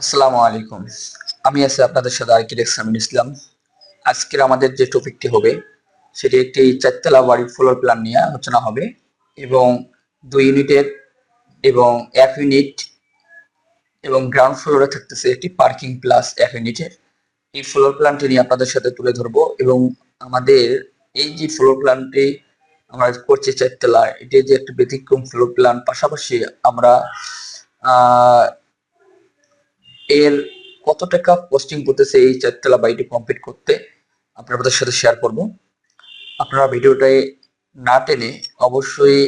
আসসালামু আলাইকুম। আমি আছি আপনাদের সাথে আর্কিটেক্ট সামিন ইসলাম আজকের আমাদের যে টপিকটি হবে, সেটি একটি চারতলা বাড়ির ফ্লোর প্ল্যান নিয়ে আলোচনা হবে এবং দুই ইউনিটের এবং এক ইউনিট এবং গ্রাউন্ড ফ্লোরে থাকতেছে একটি পার্কিং প্লাস এক ইউনিটের। এই ফ্লোর প্ল্যানটি নিয়ে আপনাদের সাথে তুলে ধরবো এবং আমাদের এই যে ফ্লোর প্ল্যানটি আমরা করছি চারতলা এটি যে একটা ব্যতিক্রম ফ্লোর প্ল্যান পাশাপাশি আমরা এর কত টাকা পোস্টিং করতেছে এই চারতলা বাড়িটি কমপ্লিট করতে আপনাদের সাথে শেয়ার করব। আপনারা ভিডিওটাই না টেনে অবশ্যই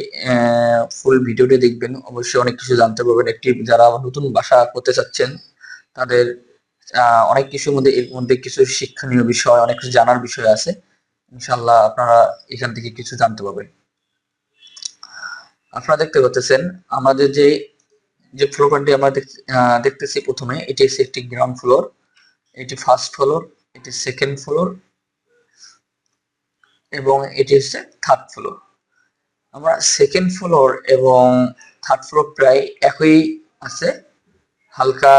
ফুল ভিডিওটি দেখবেন। অবশ্যই অনেক কিছু জানতে পারবেন। একটি যারা নতুন বাসা করতে চাচ্ছেন, তাদের অনেক কিছুর মধ্যে, এর মধ্যে কিছু শিক্ষণীয় বিষয়, অনেক কিছু জানার বিষয় আছে। ইনশাল্লাহ আপনারা এখান থেকে কিছু জানতে পারবেন। আপনারা দেখতে পাচ্ছেন, আমাদের যে যে ফ্লোরটি আমরা দেখতেছি প্রথমে, এটি হচ্ছে একটি গ্রাউন্ড ফ্লোর এটি ফার্স্ট ফ্লোর এটি সেকেন্ড ফ্লোর এবং এটি হচ্ছে থার্ড ফ্লোর আমরা সেকেন্ড ফ্লোর এবং থার্ড ফ্লোর প্রায় একই আছে, হালকা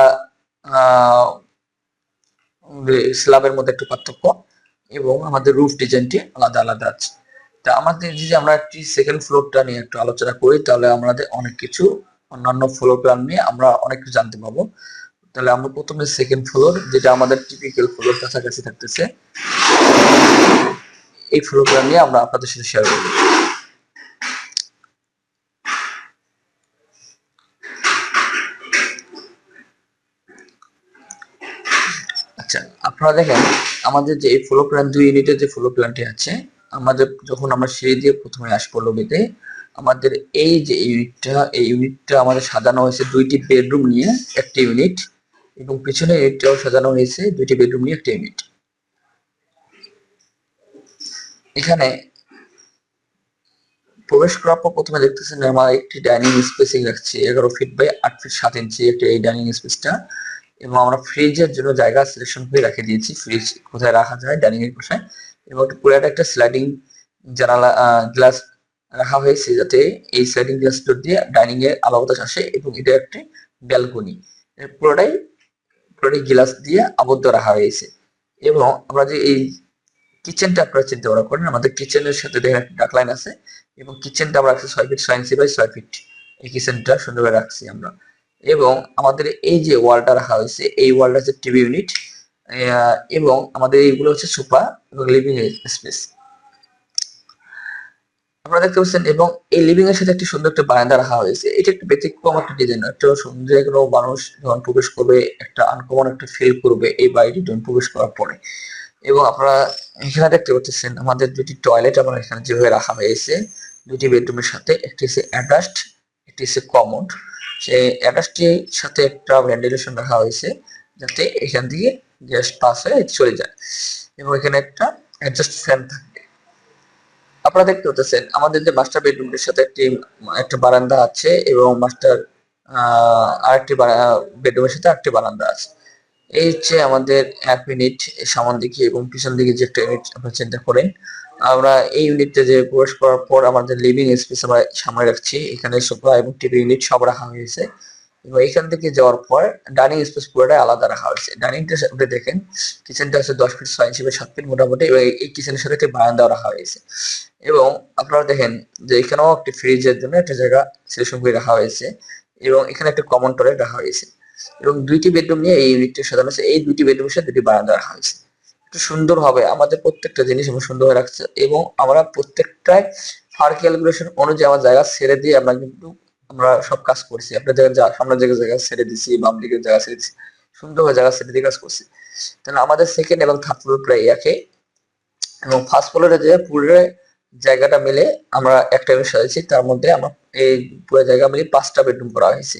স্ল্যাবের মধ্যে একটু পার্থক্য এবং আমাদের রুফ ডিজাইনটি আলাদা আলাদা আছে। তা আমাদের যদি আমরা একটি সেকেন্ড ফ্লোরটা নিয়ে একটু আলোচনা করি, তাহলে আমাদের অনেক কিছু অন্যান্য ফ্লোর প্ল্যান নিয়ে আমরা অনেক কিছু জানতে পাবো তাহলে আমরা প্রথমে সেকেন্ড ফ্লোর যেটা আমাদের টিপিক্যাল ফ্লোর কাছাকাছি থাকতেছে। এই ফ্লোর প্ল্যান নিয়ে আমরা আপনাদের সাথে শেয়ার করব। আচ্ছা আপনারা দেখেন, আমাদের যে এই ফ্লোর প্ল্যান দুই ইউনিটের যে ফ্লোর প্ল্যানটি আছে, আমাদের যখন আমরা সিঁড়ি দিয়ে প্রথমে আসব লবিতে আমাদের এই যে ইউনিটটা এই ইউনিটটা আমাদের সাজানো হয়েছে দুইটি বেডরুম নিয়ে একটি ইউনিট এবং পিছনে ইউনিটটাও সাজানো হয়েছে দুইটি বেডরুম নিয়ে একটা ইউনিট এখানে প্রবেশ করার পর প্রথমে দেখতেছেন আমার একটি ডাইনিং স্পেসিং রাখছি এগারো ফিট বাই আট ফিট সাত ইঞ্চি একটি এই ডাইনিং স্পেসটা এবং আমরা ফ্রিজের জন্য জায়গা সিলেকশন করে রেখে দিয়েছি ফ্রিজ কোথায় রাখা যায় ডাইনিং এর পাশে এবং পুরো একটা স্লাইডিং জানালা গ্লাস রাখা হয়েছে যাতে এই স্লাইডিং গ্লাস দিয়ে ডাইনিং এর আলো বাতাস আসে এবং এটা একটি ব্যালকনি পুরোটাই পুরোটাই গ্লাস দিয়ে আবদ্ধ রাখা হয়েছে। এবং আমরা যে এই কিচেনটা আপনারা চিন্তা ভাবনা করেন, আমাদের কিচেনের সাথে দেখেন একটা ডাকলাইন আছে এবং কিচেনটা আমরা রাখছি ছয় ফিট ছয় ইঞ্চি বাই ছয় ফিট এই কিচেনটা সুন্দরভাবে রাখছি আমরা। এবং আমাদের এই যে ওয়ালটা রাখা হয়েছে, এই ওয়ালটা হচ্ছে টিভি ইউনিট এবং আমাদের এইগুলো হচ্ছে সোফা এবং লিভিং স্পেস আপনারা দেখতে পাচ্ছেন, এবং এই লিভিং এর সাথে একটি সুন্দর একটা বারান্দা রাখা হয়েছে। এটা একটা ব্যতিক্রম একটা ডিজাইন একটা সুন্দর কোনো মানুষ যখন প্রবেশ করবে, একটা আনকমন একটা ফিল করবে এই বাড়িটি যখন প্রবেশ করার পরে। এবং আপনারা এখানে দেখতে পাচ্ছেন, আমাদের দুটি টয়লেট আমরা এখানে যেভাবে রাখা হয়েছে, দুটি বেডরুমের সাথে, একটি হচ্ছে অ্যাটাচড একটি হচ্ছে কমোড সেই অ্যাটাচটির সাথে একটা ভেন্টিলেশন রাখা হয়েছে, যাতে এখান থেকে গ্যাস পাস হয়ে চলে যায়। এবং এখানে একটা অ্যাডজাস্ট ফ্যান থাকবে আপনারা দেখতে পাচ্ছেন, আমাদের যে মাস্টার বেডরুমটির সাথে একটি, একটা বারান্দা আছে এবং মাস্টার আরেকটি বেডরুমের সাথে আরেকটি বারান্দা আছে। এই হচ্ছে আমাদের এক মিনিট সামন দিকে এবং পিছন দিকে যে একটা ইউনিট আপনারা চিন্তা করেন, আমরা এই ইউনিটটা যে প্রবেশ করার পর আমাদের লিভিং স্পেস আমরা সামনে রাখছি, এখানে সোফা এবং টিভি ইউনিট সব রাখা হয়েছে। এবং এখান থেকে যাওয়ার পর ডাইনিং স্পেস পুরোটাই আলাদা রাখা হয়েছে। ডাইনিংটা আপনি দেখেন, কিচেনটা আছে দশ ফিট ছয় ইঞ্চি সাত ফিট মোটামুটি, এবং এই কিচেনের সাথে একটি বারান্দাও রাখা হয়েছে। এবং আপনারা দেখেন যে এখানেও একটি ফ্রিজের জন্য একটা জায়গা সিলেকশন করে রাখা হয়েছে, এবং এখানে একটা কমন টয়লেট রাখা হয়েছে। এবং দুইটি বেডরুম নিয়ে এই ইউনিটটা সাজানো হয়েছে। এই দুইটি বেডরুমের সাথে দুটি বারান্দা রাখা হয়েছে। একটু সুন্দর হবে আমাদের প্রত্যেকটা জিনিস আমরা সুন্দর হয়ে রাখছে, এবং আমরা প্রত্যেকটাই ফার ক্যালকুলেশন অনুযায়ী আমার জায়গা ছেড়ে দিয়ে আমরা কিন্তু আমরা সব কাজ করছি। আপনার জায়গায় যা, সামনের জায়গায় জায়গা ছেড়ে দিছি, বাম দিকের জায়গা ছেড়ে দিছি, সুন্দরভাবে জায়গা ছেড়ে দিয়ে কাজ করছি। তাহলে আমাদের সেকেন্ড এবং থার্ড ফ্লোর প্রায় একই এবং ফার্স্ট ফ্লোরে যে পুরো জায়গাটা মিলে আমরা একটা ইউনিট সাজাইছি, তার মধ্যে আমরা এই পুরো জায়গা মিলে পাঁচটা বেডরুম করা হয়েছে।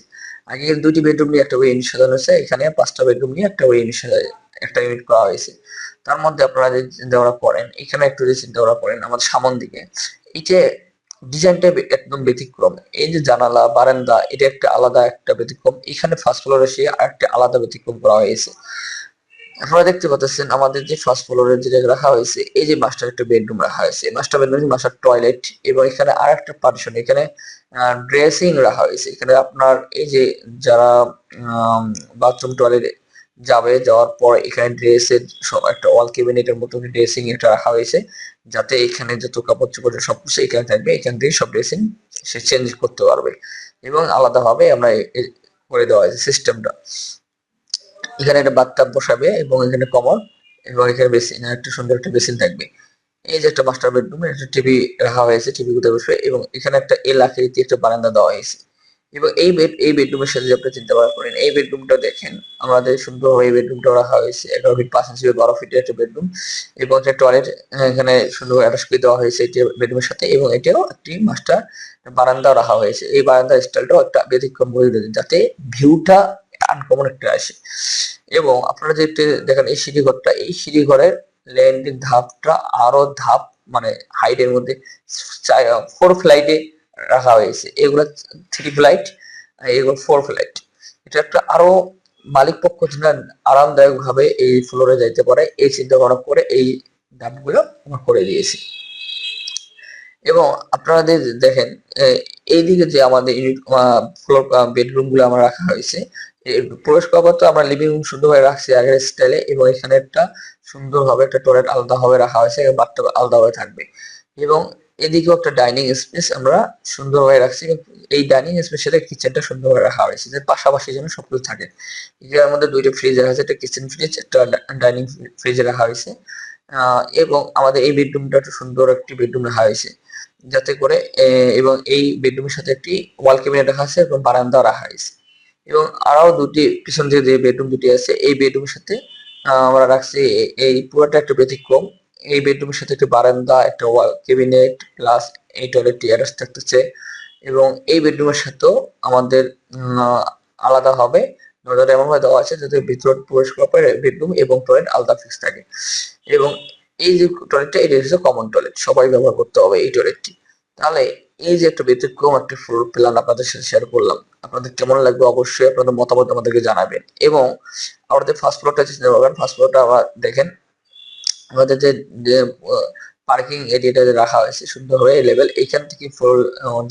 আগে দুটি বেডরুম নিয়ে একটা ইউনিট সাজানো হয়েছে, এখানে পাঁচটা বেডরুম নিয়ে একটা ইউনিট সাজাই একটা ইউনিট করা হয়েছে। তার মধ্যে আপনারা যে চিন্তা করেন, এখানে একটু যে চিন্তা করেন, আমাদের সামন দিকে, এই যে ডিজাইনটা একদম ব্যতিক্রম। এই যে জানালা, বারান্দা, এটা একটা আলাদা একটা ব্যতিক্রম। এখানে ফার্স্ট ফ্লোরে এসে আরেকটা আলাদা ব্যতিক্রম করা হয়েছে। আপনারা দেখতে পাচ্ছেন আমাদের যে ফার্স্ট ফ্লোরে যেটা রাখা হয়েছে, এই যে মাস্টার একটা বেডরুম রাখা হয়েছে। মাস্টার বেডরুম মাস্টার টয়লেট এবং এখানে আর একটা পার্টিশন এখানে ড্রেসিং রাখা হয়েছে। এখানে আপনার এই যে যারা বাথরুম টয়লেট যাবে, যাওয়ার পর এখানে ড্রেসের একটা ওয়াল ক্যাবিনেটের মতো ড্রেসিং এটা রাখা হয়েছে, যাতে এখানে যত কাপড় চোপড় সব কিছু এখানে থাকবে, এখান থেকে সব ড্রেসিং সে চেঞ্জ করতে পারবে এবং আলাদাভাবে আমরা করে দেওয়া হয়েছে সিস্টেমটা এখানে একটা বাথটাব বসাবে এবং এখানে কমন এবং এখানে বেসিন একটা সুন্দর একটা বেসিন থাকবে। এই যে একটা মাস্টার বেডরুম একটা টিভি রাখা হয়েছে টিভি কোথায় বসবে এবং এখানে একটা এল আকৃতি একটা বারান্দা দেওয়া হয়েছে। এবং এই বেড এই বেডরুমের সাথে যদি আপনি চিন্তা ভাবনা করেন, এই বেডরুমটা দেখেন, আমাদের সুন্দরভাবে এই বেডরুমটা রাখা হয়েছে। এগারো ফিট পাঁচ ইঞ্চি বারো ফিটের একটা বেডরুম এবং একটা টয়লেট এখানে সুন্দর অ্যাটাচ করে দেওয়া হয়েছে এটি বেডরুমের সাথে এবং এটাও একটি মাস্টার বারান্দাও রাখা হয়েছে। এই বারান্দার স্টাইলটাও একটা ব্যতিক্রম বলে দিয়েছে যাতে ভিউটা আনকমন একটা আসে। এবং আপনারা যে দেখেন, এই সিঁড়ি ঘরটা এই সিঁড়ি ঘরের ল্যান্ডিং ধাপটা আরও ধাপ মানে হাইটের মধ্যে ফোর ফ্লাইটে রাখা হয়েছে। এগুলো থ্রি ফ্লাইট এগুলো ফোর ফ্লাইট এটা একটা আরও মালিক পক্ষ যেন আরামদায়ক ভাবে এই ফ্লোরে যাইতে পারে, এই চিন্তা ভাবনা করে এই ধাপগুলো আমরা করে দিয়েছি। এবং আপনাদের দেখেন এইদিকে যে আমাদের ইউনিট ফ্লোর বেডরুমগুলো আমরা রাখা হয়েছে প্রবেশ করার তো আমরা লিভিং রুম সুন্দরভাবে রাখছি আগের স্টাইলে এবং এখানে একটা সুন্দরভাবে একটা টয়লেট আলাদাভাবে রাখা হয়েছে বাথটব আলাদাভাবে থাকবে। এবং এদিকেও একটা ডাইনিং স্পেস আমরা সুন্দরভাবে রাখছি এই ডাইনিং স্পেস স্পেসের কিচেনটা সুন্দরভাবে রাখা হয়েছে, যে পাশাপাশি যেন সবকিছু থাকে। এটার মধ্যে দুইটা ফ্রিজ রাখা হয়েছে, একটা কিচেন ফ্রিজ একটা ডাইনিং ফ্রিজ রাখা হয়েছে। এবং আমাদের এই বেডরুমটা একটা সুন্দর একটি বেডরুম রাখা হয়েছে, যাতে করে এবং এই বেডরুমের সাথে একটি ওয়াল ক্যাবিনেট রাখা আছে এবং বারান্দা রাখা হয়েছে। এবং আরও দুটি, পিছন দিয়ে যে বেডরুম দুটি আছে, এই বেডরুমের সাথে আমরা রাখছি এই পুরোটা একটা ব্যতিক্রম। এই বেডরুমের সাথে একটা বারান্দা, একটা ওয়াল, ক্যাবিনেট প্লাস এই টয়লেটটি অ্যাটাচ থাকতেছে এবং এই বেডরুমের সাথেও আমাদের আলাদা হবে। দরজাটা এমন ভাবে দেওয়া আছে যাতে ভিতরে প্রবেশ করার পরে বেডরুম এবং টয়লেট আলাদা ফিক্স থাকে। এবং এই যে টয়লেটটা, এটা হচ্ছে কমন টয়লেট সবাই ব্যবহার করতে হবে এই টয়লেটটি তাহলে এই যে একটা ব্যতিক্রম একটা ফ্লোর প্ল্যান আপনাদের সাথে শেয়ার করলাম, আপনাদের কেমন লাগবে অবশ্যই আপনাদের মতামত আমাদেরকে জানাবেন। এবং আমাদের ফার্স্ট ফ্লোরটা চিন্তা করবেন ফার্স্ট ফ্লোরটা আবার দেখেন আমাদের যে পার্কিং এরিয়াটা রাখা হয়েছে সুন্দর হয়ে লেভেল এইখান থেকে ফ্লোর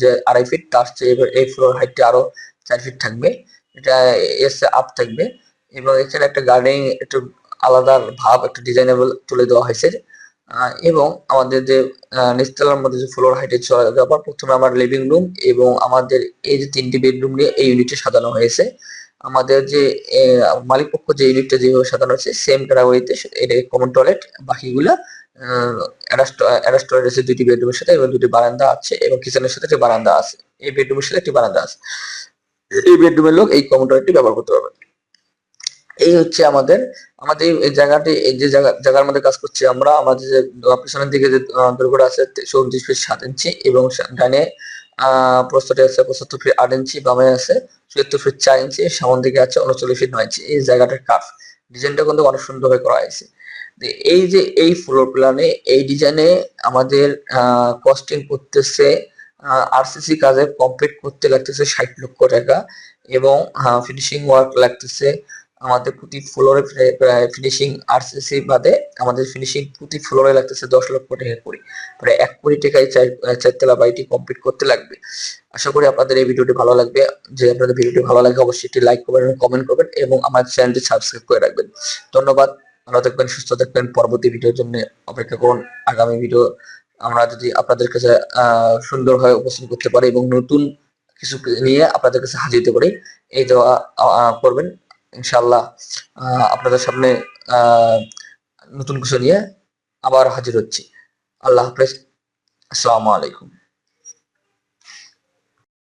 যে আড়াই ফিট তার চেয়ে এই ফ্লোর হাইটটা আরও চার ফিট থাকবে। এটা এসে আপ থাকবে। এবং এখানে একটা গার্ডেন একটু আলাদা ভাব একটা ডিজাইনেবল তুলে দেওয়া হয়েছে। এবং আমাদের যে আহ, নিচতলার মধ্যে যে ফ্লোর হাইটে চলে যাওয়ার প্রথমে আমার লিভিং রুম এবং আমাদের এই যে তিনটি বেডরুম নিয়ে এই ইউনিটে সাজানো হয়েছে। আমাদের যে আহ, মালিক পক্ষ যে ইউনিটটা যেভাবে সাজানো হয়েছে সেম ক্যাটাগরিতে এটা কমন টয়লেট বাকিগুলা আছে দুটি বেডরুমের সাথে এবং দুটি বারান্দা আছে এবং কিচেনের সাথে একটি বারান্দা আছে এই বেডরুমের সাথে একটি বারান্দা আছে। এই বেডরুমের লোক এই কমন টয়লেটটি ব্যবহার করতে পারবে। এই হচ্ছে আমাদের আমাদের এই জায়গাটি এই যে জায়গা জায়গার মধ্যে কাজ করছি আমরা আমাদের যে পিছনের দিকে যে দৈর্ঘ্যটা আছে চৌত্রিশ ফিট সাত ইঞ্চি এবং ডানে প্রস্থটি আছে পঁচাত্তর ফিট আট ইঞ্চি বামে আছে চুয়াত্তর ফিট চার ইঞ্চি সামন দিকে আছে উনচল্লিশ ফিট নয় ইঞ্চি এই জায়গাটার কাফ ডিজাইনটা কিন্তু অনেক সুন্দর সুন্দরভাবে করা হয়েছে। এই যে এই ফ্লোর প্ল্যানে এই ডিজাইনে আমাদের কস্টিং করতেছে আরসিসি কাজে কমপ্লিট করতে লাগতেছে ষাট লক্ষ টাকা এবং ফিনিশিং ওয়ার্ক লাগতেছে আমাদের প্রতি ফ্লোরে ফিনিশিং আরসিসি বাদে আমাদের ফিনিশিং প্রতি ফ্লোরে লাগতেছে দশ লক্ষ টাকা করে। প্রায় এক কোটি টাকায় চার চারতলা বাড়িটি কমপ্লিট করতে লাগবে। আশা করি আপনাদের এই ভিডিওটি ভালো লাগবে। যে আপনাদের ভিডিওটি ভালো লাগে, অবশ্যই একটি লাইক করবেন এবং কমেন্ট করবেন এবং আমার চ্যানেলটি সাবস্ক্রাইব করে রাখবেন। ধন্যবাদ। ভালো থাকবেন, সুস্থ থাকবেন। পরবর্তী ভিডিওর জন্য অপেক্ষা করুন। আগামী ভিডিও আমরা যদি আপনাদের কাছে সুন্দরভাবে উপস্থাপন করতে পারি এবং নতুন কিছু নিয়ে আপনাদের কাছে হাজির হতে পারি, এই দেওয়া করবেন। ইনশাল্লাহ আপনাদের সামনে নতুন কিছু নিয়ে আবার হাজির হচ্ছি। আল্লাহ হাফেজ। আসসালামু আলাইকুম।